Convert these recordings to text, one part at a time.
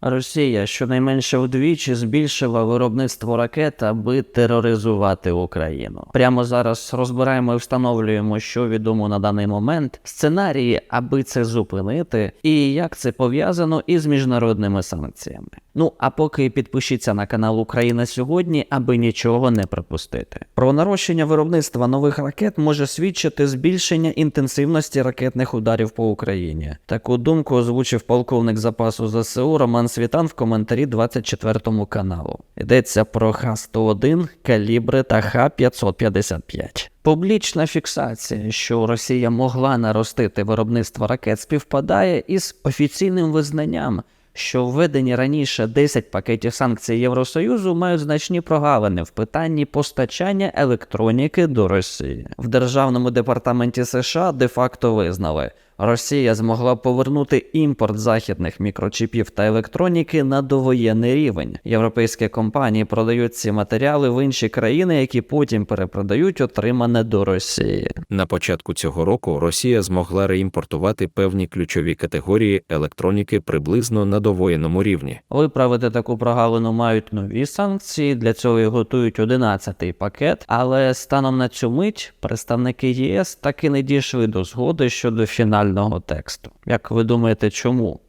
Росія щонайменше вдвічі збільшила виробництво ракет, аби тероризувати Україну. Прямо зараз розбираємо і встановлюємо, що відомо на даний момент, сценарії, аби це зупинити, і як це пов'язано із міжнародними санкціями. Ну а поки підпишіться на канал Україна сьогодні, аби нічого не пропустити. Про нарощення виробництва нових ракет може свідчити збільшення інтенсивності ракетних ударів по Україні. Таку думку озвучив полковник запасу ЗСУ Роман Світан в коментарі 24 каналу. Йдеться про Х-101, калібри та Х-555. Публічна фіксація, що Росія могла наростити виробництво ракет, співпадає із офіційним визнанням, що введені раніше 10 пакетів санкцій Євросоюзу мають значні прогалини в питанні постачання електроніки до Росії. В державному департаменті США де-факто визнали. Росія змогла повернути імпорт західних мікрочіпів та електроніки на довоєнний рівень. Європейські компанії продають ці матеріали в інші країни, які потім перепродають отримане до Росії. На початку цього року Росія змогла реімпортувати певні ключові категорії електроніки приблизно на довоєнному рівні. Виправити таку прогалину мають нові санкції. Для цього і готують 11-й пакет. Але станом на цю мить представники ЄС так і не дійшли до згоди щодо фінального тексту. Як ви думаєте, чому?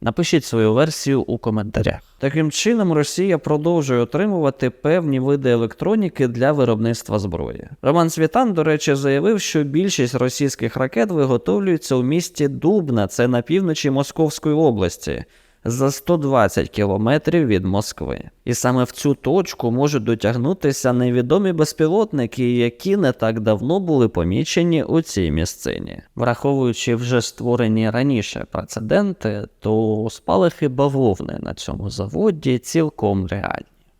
Напишіть свою версію у коментарях. Таким чином, Росія продовжує отримувати певні види електроніки для виробництва зброї. Роман Світан, до речі, заявив, що більшість російських ракет виготовлюється у місті Дубна, це на півночі Московської області. За 120 кілометрів від Москви, і саме в цю точку можуть дотягнутися невідомі безпілотники, які не так давно були помічені у цій місцині. Враховуючи вже створені раніше прецеденти, то спалахи бавовни на цьому заводі цілком реальні.